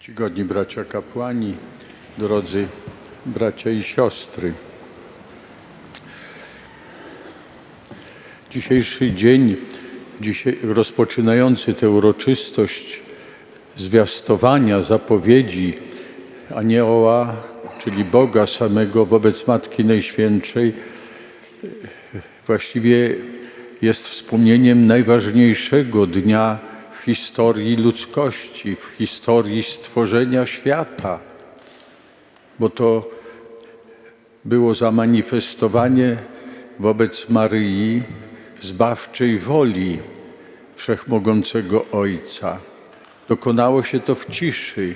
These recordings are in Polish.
Czcigodni bracia kapłani, drodzy bracia i siostry. Dzisiejszy dzień, dzisiaj rozpoczynający tę uroczystość zwiastowania zapowiedzi anioła, czyli Boga samego wobec Matki Najświętszej, właściwie jest wspomnieniem najważniejszego dnia w historii ludzkości, w historii stworzenia świata, bo to było zamanifestowanie wobec Maryi zbawczej woli Wszechmogącego Ojca. Dokonało się to w ciszy,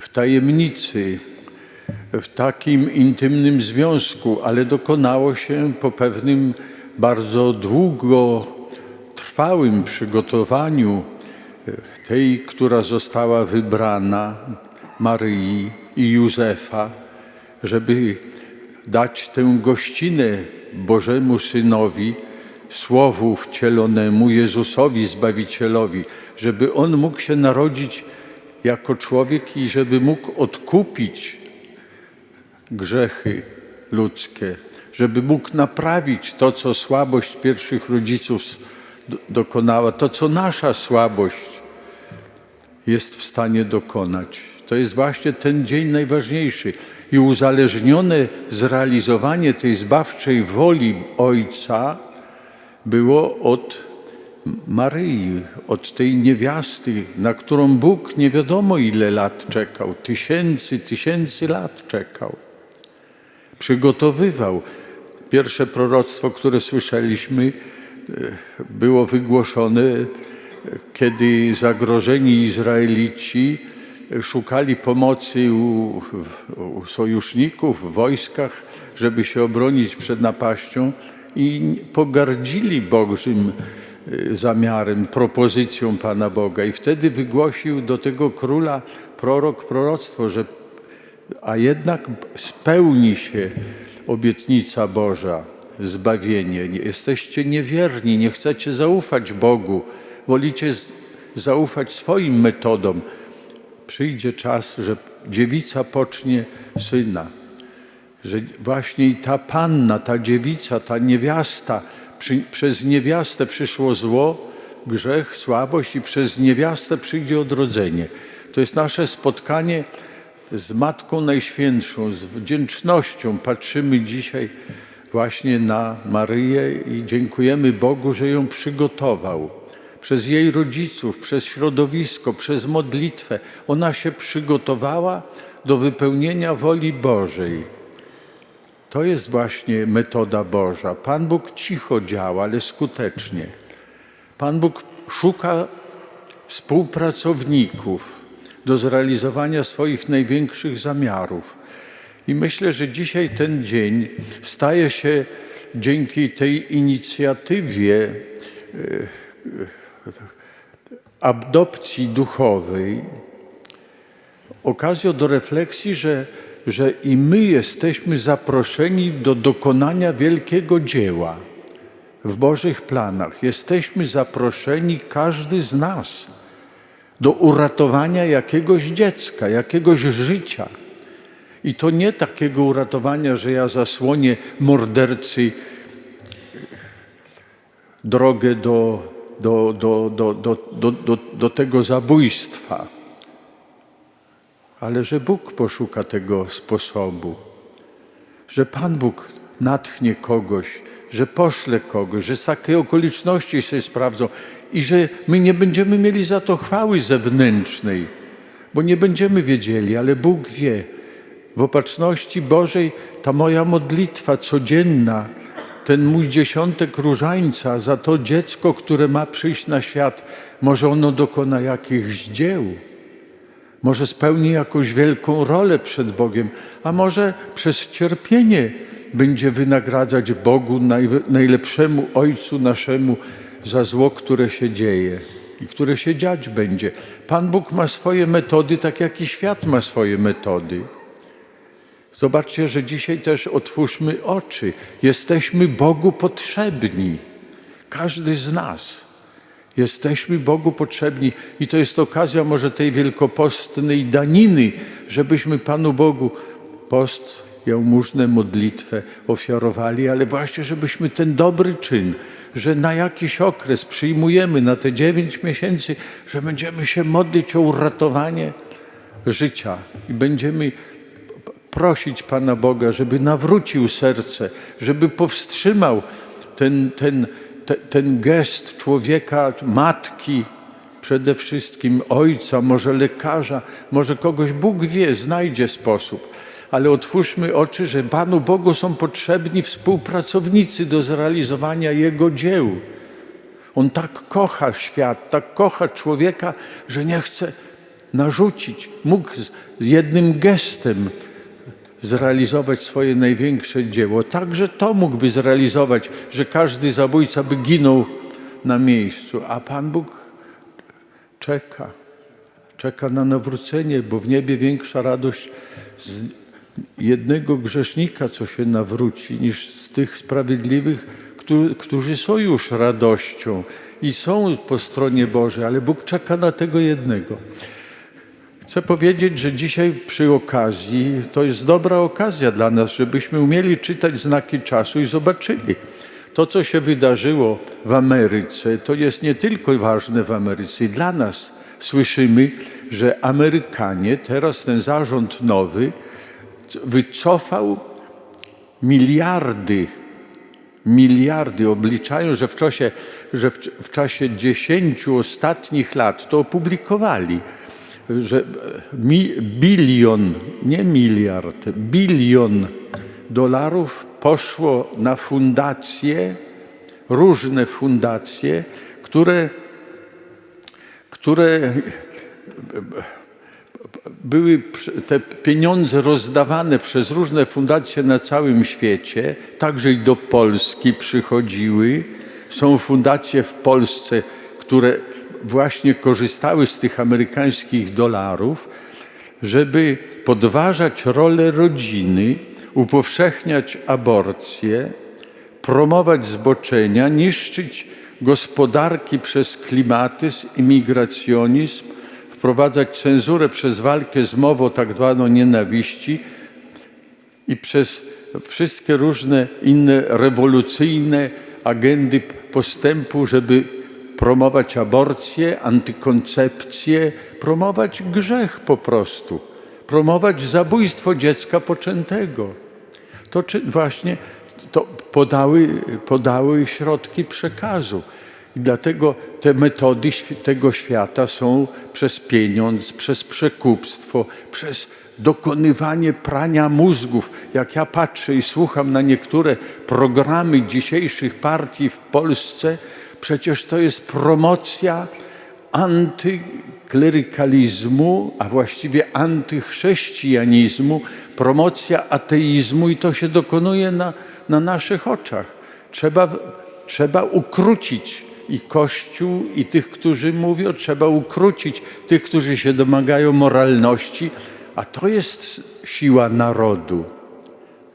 w tajemnicy, w takim intymnym związku, ale dokonało się po pewnym bardzo długotrwałym przygotowaniu tej, która została wybrana, Maryi i Józefa, żeby dać tę gościnę Bożemu Synowi, Słowu wcielonemu, Jezusowi Zbawicielowi, żeby On mógł się narodzić jako człowiek i żeby mógł odkupić grzechy ludzkie, żeby mógł naprawić to, co słabość pierwszych rodziców dokonała, to, co nasza słabość jest w stanie dokonać. To jest właśnie ten dzień najważniejszy. I uzależnione zrealizowanie tej zbawczej woli Ojca było od Maryi, od tej niewiasty, na którą Bóg nie wiadomo ile lat czekał, tysięcy, tysięcy lat czekał. Przygotowywał. Pierwsze proroctwo, które słyszeliśmy, było wygłoszone, kiedy zagrożeni Izraelici szukali pomocy u, u sojuszników w wojskach, żeby się obronić przed napaścią i pogardzili Bożym e, zamiarem, propozycją Pana Boga. I wtedy wygłosił do tego króla prorok proroctwo, że a jednak spełni się obietnica Boża, zbawienie. Nie- Jesteście niewierni, nie chcecie zaufać Bogu, wolicie zaufać swoim metodom. Przyjdzie czas, że dziewica pocznie syna, że właśnie ta panna, ta dziewica, ta niewiasta, przy, przez niewiastę przyszło zło, grzech, słabość i przez niewiastę przyjdzie odrodzenie. To jest nasze spotkanie z Matką Najświętszą, z wdzięcznością patrzymy dzisiaj właśnie na Maryję i dziękujemy Bogu, że ją przygotował. Przez jej rodziców, przez środowisko, przez modlitwę. Ona się przygotowała do wypełnienia woli Bożej. To jest właśnie metoda Boża. Pan Bóg cicho działa, ale skutecznie. Pan Bóg szuka współpracowników do zrealizowania swoich największych zamiarów. I myślę, że dzisiaj ten dzień staje się dzięki tej inicjatywie adopcji duchowej okazją do refleksji, że, że i my jesteśmy zaproszeni do dokonania wielkiego dzieła w Bożych planach. Jesteśmy zaproszeni, każdy z nas, do uratowania jakiegoś dziecka, jakiegoś życia. I to nie takiego uratowania, że ja zasłonię mordercy drogę do, do, do, do, do, do, do, do tego zabójstwa, ale że Bóg poszuka tego sposobu, że Pan Bóg natchnie kogoś, że poszle kogoś, że z takiej okoliczności się sprawdzą i że my nie będziemy mieli za to chwały zewnętrznej, bo nie będziemy wiedzieli, ale Bóg wie. W opatrzności Bożej ta moja modlitwa codzienna, ten mój dziesiątek różańca za to dziecko, które ma przyjść na świat, może ono dokona jakichś dzieł. Może spełni jakąś wielką rolę przed Bogiem, a może przez cierpienie będzie wynagradzać Bogu, naj, najlepszemu Ojcu naszemu, za zło, które się dzieje i które się dziać będzie. Pan Bóg ma swoje metody, tak jak i świat ma swoje metody. Zobaczcie, że dzisiaj też otwórzmy oczy. Jesteśmy Bogu potrzebni. Każdy z nas. Jesteśmy Bogu potrzebni i to jest okazja może tej wielkopostnej daniny, żebyśmy Panu Bogu post, jałmużnę, modlitwę ofiarowali, ale właśnie żebyśmy ten dobry czyn, że na jakiś okres przyjmujemy na te dziewięć miesięcy, że będziemy się modlić o uratowanie życia i będziemy prosić Pana Boga, żeby nawrócił serce, żeby powstrzymał ten, ten, te, ten gest człowieka, matki, przede wszystkim ojca, może lekarza, może kogoś, Bóg wie, znajdzie sposób. Ale otwórzmy oczy, że Panu Bogu są potrzebni współpracownicy do zrealizowania Jego dzieł. On tak kocha świat, tak kocha człowieka, że nie chce narzucić. Mógł jednym gestem zrealizować swoje największe dzieło. Także to mógłby zrealizować, że każdy zabójca by ginął na miejscu, a Pan Bóg czeka. Czeka na nawrócenie, bo w niebie większa radość z jednego grzesznika, co się nawróci, niż z tych sprawiedliwych, którzy, są już radością i są po stronie Bożej, ale Bóg czeka na tego jednego. Chcę powiedzieć, że dzisiaj przy okazji to jest dobra okazja dla nas, żebyśmy umieli czytać znaki czasu i zobaczyli. To, co się wydarzyło w Ameryce, to jest nie tylko ważne w Ameryce. I dla nas słyszymy, że Amerykanie, teraz ten zarząd nowy, wycofał miliardy, miliardy, obliczają, że w czasie, że w, w czasie dziesięciu ostatnich lat to opublikowali, że mi, bilion, nie miliard, bilion dolarów poszło na fundacje, różne fundacje, które, które były te pieniądze rozdawane przez różne fundacje na całym świecie, także i do Polski przychodziły. Są fundacje w Polsce, które właśnie korzystały z tych amerykańskich dolarów, żeby podważać rolę rodziny, upowszechniać aborcję, promować zboczenia, niszczyć gospodarki przez klimatyzm, imigracjonizm, wprowadzać cenzurę przez walkę z mową tak zwaną nienawiści i przez wszystkie różne inne rewolucyjne agendy postępu, żeby promować aborcję, antykoncepcję, promować grzech po prostu, promować zabójstwo dziecka poczętego. To właśnie to podały, podały środki przekazu. I dlatego te metody tego świata są przez pieniądz, przez przekupstwo, przez dokonywanie prania mózgów. Jak ja patrzę i słucham na niektóre programy dzisiejszych partii w Polsce, przecież to jest promocja antyklerykalizmu, a właściwie antychrześcijanizmu, promocja ateizmu i to się dokonuje na, na naszych oczach. Trzeba, trzeba ukrócić i Kościół, i tych, którzy mówią, trzeba ukrócić tych, którzy się domagają moralności, a to jest siła narodu.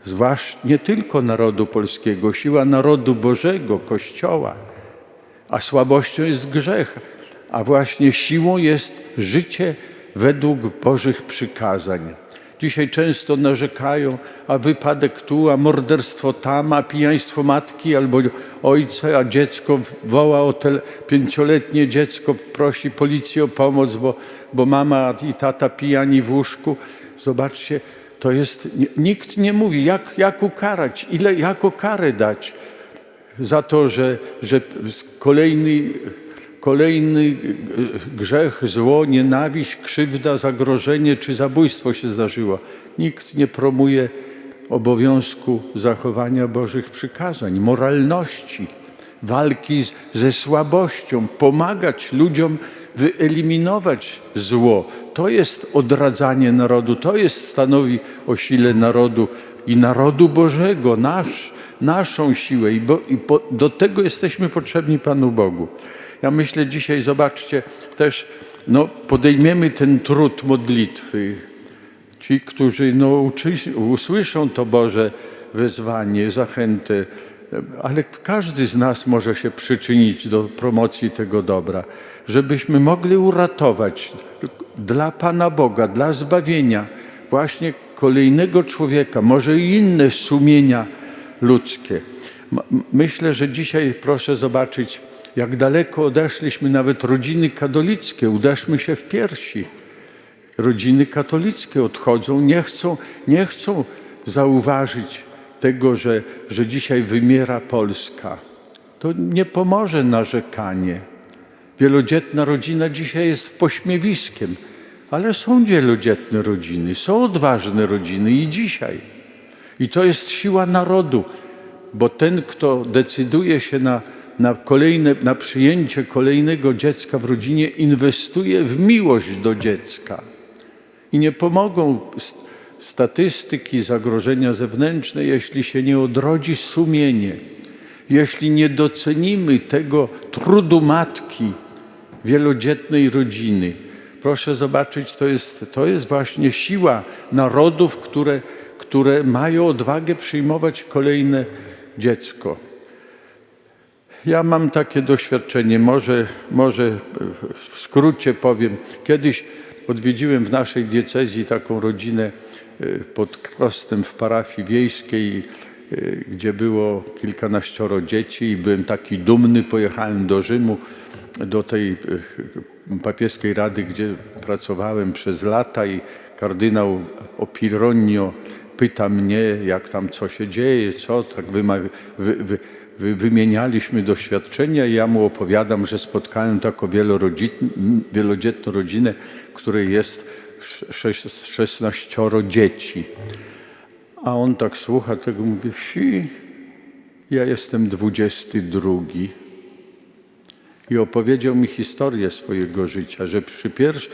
Zwłaszcza nie tylko narodu polskiego, siła narodu Bożego, Kościoła. A słabością jest grzech, a właśnie siłą jest życie według Bożych przykazań. Dzisiaj często narzekają, a wypadek tu, a morderstwo tam, a pijaństwo matki albo ojca, a dziecko woła o te pięcioletnie dziecko, prosi policję o pomoc, bo, bo mama i tata pijani w łóżku. Zobaczcie, to jest, nikt nie mówi, jak, jak ukarać, ile, jaką karę dać za to, że, że kolejny, kolejny grzech, zło, nienawiść, krzywda, zagrożenie czy zabójstwo się zdarzyło. Nikt nie promuje obowiązku zachowania Bożych przykazań, moralności, walki ze słabością, pomagać ludziom wyeliminować zło. To jest odradzanie narodu, to jest stanowi o sile narodu i narodu Bożego, nasz, naszą siłę i, bo, i po, do tego jesteśmy potrzebni Panu Bogu. Ja myślę dzisiaj, zobaczcie, też no, podejmiemy ten trud modlitwy. Ci, którzy no, uczy, usłyszą to Boże wezwanie, zachętę, ale każdy z nas może się przyczynić do promocji tego dobra, żebyśmy mogli uratować dla Pana Boga, dla zbawienia właśnie kolejnego człowieka, może i inne sumienia ludzkie. Myślę, że dzisiaj proszę zobaczyć, jak daleko odeszliśmy, nawet rodziny katolickie, uderzmy się w piersi. Rodziny katolickie odchodzą, nie chcą, nie chcą zauważyć tego, że, że dzisiaj wymiera Polska. To nie pomoże narzekanie. Wielodzietna rodzina dzisiaj jest pośmiewiskiem, ale są wielodzietne rodziny, są odważne rodziny i dzisiaj. I to jest siła narodu, bo ten, kto decyduje się na, na, kolejne, na przyjęcie kolejnego dziecka w rodzinie, inwestuje w miłość do dziecka. I nie pomogą st- statystyki zagrożenia zewnętrzne, jeśli się nie odrodzi sumienie, jeśli nie docenimy tego trudu matki, wielodzietnej rodziny. Proszę zobaczyć, to jest, to jest właśnie siła narodów, które, które mają odwagę przyjmować kolejne dziecko. Ja mam takie doświadczenie, może, może w skrócie powiem. Kiedyś odwiedziłem w naszej diecezji taką rodzinę e, pod Krostem w parafii wiejskiej, e, gdzie było kilkanaścioro dzieci i byłem taki dumny. Pojechałem do Rzymu, do tej e, papieskiej rady, gdzie pracowałem przez lata i kardynał Opironio pyta mnie, jak tam co się dzieje, co, tak wy, wy, wy, wymienialiśmy doświadczenia i ja mu opowiadam, że spotkałem taką wielodzietną rodzinę, której jest sze- 16 dzieci. A on tak słucha tego, mówi, fi, ja jestem 22. I opowiedział mi historię swojego życia, że przy pierwszym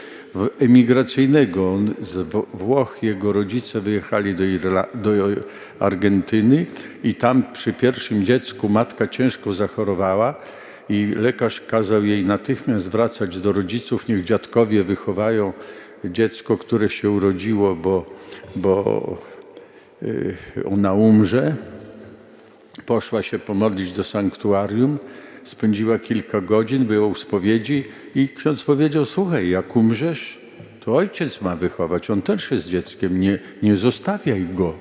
emigracyjnego on z Włoch, jego rodzice wyjechali do, Irla, do Argentyny i tam przy pierwszym dziecku matka ciężko zachorowała i lekarz kazał jej natychmiast wracać do rodziców, niech dziadkowie wychowają dziecko, które się urodziło, bo, bo y, ona umrze. Poszła się pomodlić do sanktuarium, spędziła kilka godzin, było u spowiedzi i ksiądz powiedział, słuchaj, jak umrzesz, to ojciec ma wychować, on też jest dzieckiem, nie, nie zostawiaj go,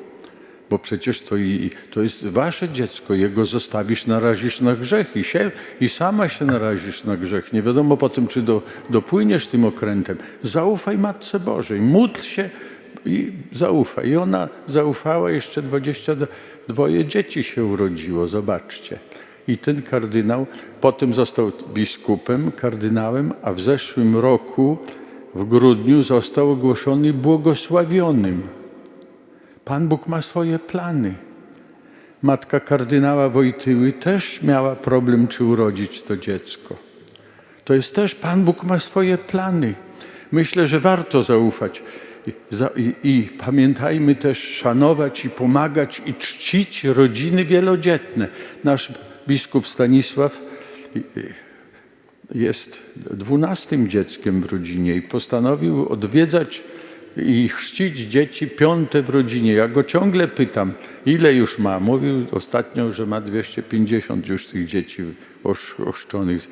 bo przecież to, i, to jest wasze dziecko, jego zostawisz, narazisz na grzech i, się, i sama się narazisz na grzech. Nie wiadomo potem, czy do, dopłyniesz tym okrętem. Zaufaj Matce Bożej, módl się i zaufaj. I ona zaufała, jeszcze 22 dzieci się urodziło, zobaczcie. I ten kardynał potem został biskupem, kardynałem, a w zeszłym roku, w grudniu, został ogłoszony błogosławionym. Pan Bóg ma swoje plany. Matka kardynała Wojtyły też miała problem, czy urodzić to dziecko. To jest też, Pan Bóg ma swoje plany. Myślę, że warto zaufać. I, i, I pamiętajmy też szanować i pomagać i czcić rodziny wielodzietne. Nasz biskup Stanisław i- i jest dwunastym dzieckiem w rodzinie i postanowił odwiedzać i chrzcić dzieci piąte w rodzinie. Ja go ciągle pytam, ile już ma? Mówił ostatnio, że ma 250 już tych dzieci ochrzczonych.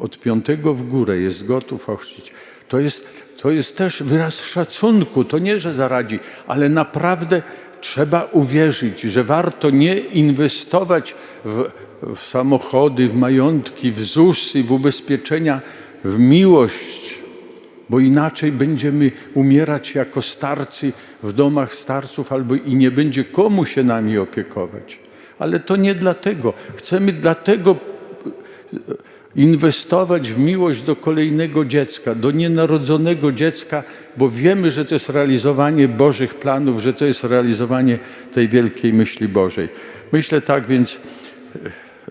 Od piątego w górę jest gotów ochrzcić. To jest, to jest też wyraz szacunku. To nie, że zaradzi, ale naprawdę trzeba uwierzyć, że warto nie inwestować w, w samochody, w majątki, w ZUSy, w ubezpieczenia, w miłość, bo inaczej będziemy umierać jako starcy w domach starców, albo i nie będzie komu się nami opiekować. Ale to nie dlatego. Chcemy dlatego inwestować w miłość do kolejnego dziecka, do nienarodzonego dziecka, bo wiemy, że to jest realizowanie Bożych planów, że to jest realizowanie tej wielkiej myśli Bożej. Myślę tak więc,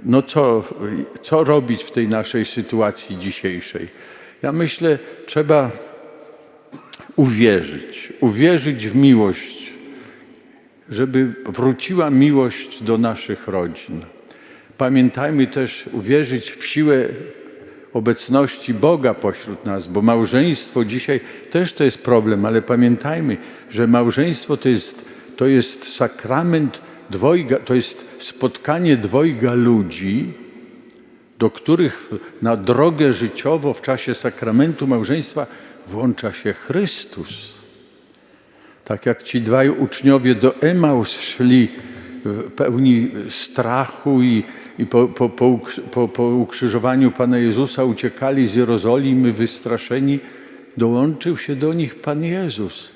no co, co robić w tej naszej sytuacji dzisiejszej? Ja myślę, trzeba uwierzyć, uwierzyć w miłość, żeby wróciła miłość do naszych rodzin. Pamiętajmy też uwierzyć w siłę obecności Boga pośród nas, bo małżeństwo dzisiaj też to jest problem, ale pamiętajmy, że małżeństwo to jest, to jest sakrament dwojga, to jest spotkanie dwojga ludzi, do których na drogę życiową w czasie sakramentu małżeństwa włącza się Chrystus. Tak jak ci dwaj uczniowie do Emaus szli w pełni strachu i, i po, po, po, po ukrzyżowaniu Pana Jezusa uciekali z Jerozolimy wystraszeni, dołączył się do nich Pan Jezus.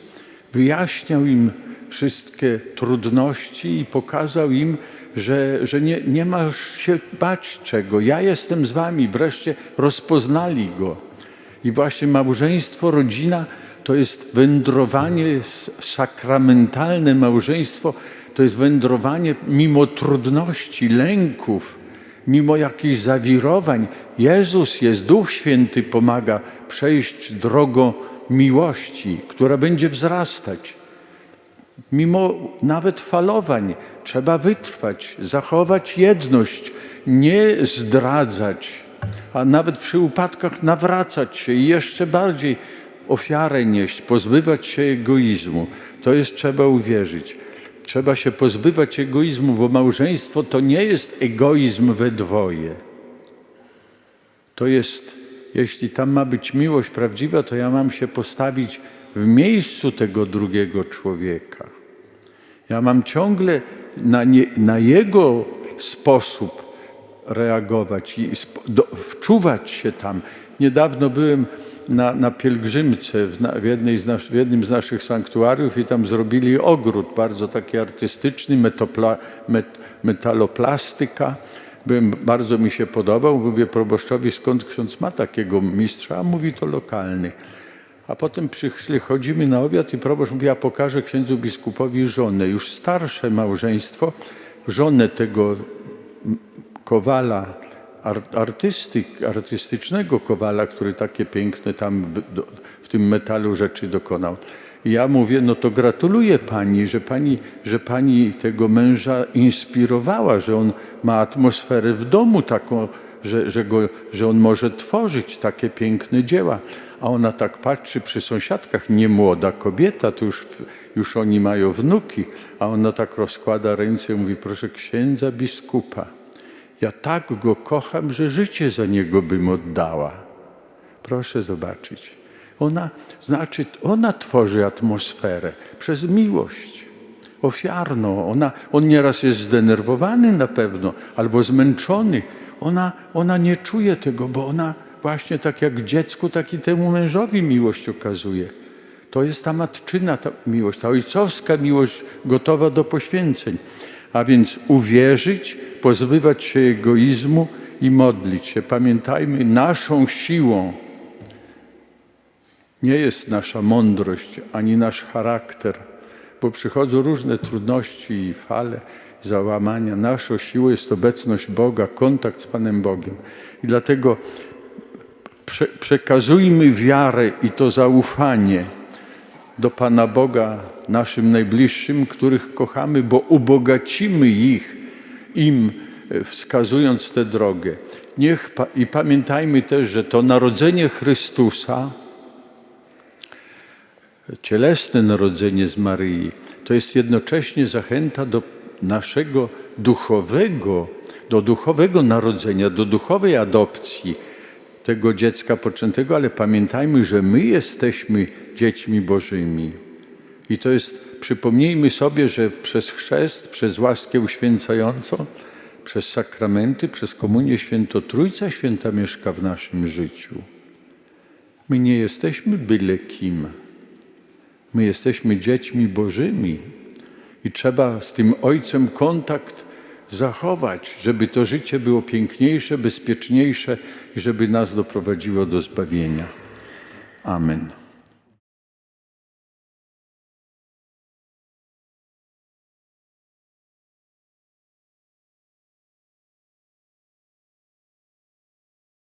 Wyjaśniał im wszystkie trudności i pokazał im, że, że nie, nie ma się bać czego. Ja jestem z wami. Wreszcie rozpoznali go. I właśnie małżeństwo, rodzina to jest wędrowanie sakramentalne małżeństwo, to jest wędrowanie mimo trudności, lęków, mimo jakichś zawirowań. Jezus jest, Duch Święty pomaga przejść drogą miłości, która będzie wzrastać. Mimo nawet falowań trzeba wytrwać, zachować jedność, nie zdradzać, a nawet przy upadkach nawracać się i jeszcze bardziej ofiarę nieść, pozbywać się egoizmu. To jest trzeba uwierzyć. Trzeba się pozbywać egoizmu, bo małżeństwo to nie jest egoizm we dwoje. To jest, jeśli tam ma być miłość prawdziwa, to ja mam się postawić w miejscu tego drugiego człowieka. Ja mam ciągle na, nie, na jego sposób reagować i sp- do, wczuwać się tam. Niedawno byłem na, na pielgrzymce w, na, w, z nas, w jednym z naszych sanktuariów i tam zrobili ogród, bardzo taki artystyczny, metopla, met, metaloplastyka. Byłem, bardzo mi się podobał. Mówię proboszczowi, skąd ksiądz ma takiego mistrza? A mówi to lokalny. A potem przyszli, chodzimy na obiad i proboszcz mówi, ja pokażę księdzu biskupowi żonę, już starsze małżeństwo, żonę tego kowala, ar, artysty, artystycznego kowala, który takie piękne tam w tym metalu rzeczy dokonał. I ja mówię, no to gratuluję pani że, pani, że pani tego męża inspirowała, że on ma atmosferę w domu taką, że, że, go, że on może tworzyć takie piękne dzieła. A ona tak patrzy przy sąsiadkach, nie młoda kobieta, to już, już oni mają wnuki, a ona tak rozkłada ręce i mówi, proszę księdza biskupa, ja tak go kocham, że życie za niego bym oddała. Proszę zobaczyć. Ona, znaczy, ona tworzy atmosferę przez miłość ofiarną. Ona, on nieraz jest zdenerwowany na pewno, albo zmęczony. Ona, ona nie czuje tego, bo ona właśnie tak jak dziecku, tak i temu mężowi miłość okazuje. To jest ta matczyna ta miłość, ta ojcowska miłość gotowa do poświęceń. A więc uwierzyć, pozbywać się egoizmu i modlić się. Pamiętajmy, naszą siłą nie jest nasza mądrość ani nasz charakter, bo przychodzą różne trudności i fale, załamania. Naszą siłą jest obecność Boga, kontakt z Panem Bogiem. I dlatego prze, przekazujmy wiarę i to zaufanie do Pana Boga, naszym najbliższym, których kochamy, bo ubogacimy ich im, e, wskazując tę drogę. Niech, pa- I pamiętajmy też, że to narodzenie Chrystusa, cielesne narodzenie z Maryi, to jest jednocześnie zachęta do naszego duchowego, do duchowego narodzenia, do duchowej adopcji tego dziecka poczętego, ale pamiętajmy, że my jesteśmy dziećmi Bożymi. I to jest, przypomnijmy sobie, że przez chrzest, przez łaskę uświęcającą, przez sakramenty, przez komunię święto Trójca Święta mieszka w naszym życiu. My nie jesteśmy byle kim. My jesteśmy dziećmi Bożymi i trzeba z tym Ojcem kontakt zachować, żeby to życie było piękniejsze, bezpieczniejsze i żeby nas doprowadziło do zbawienia. Amen.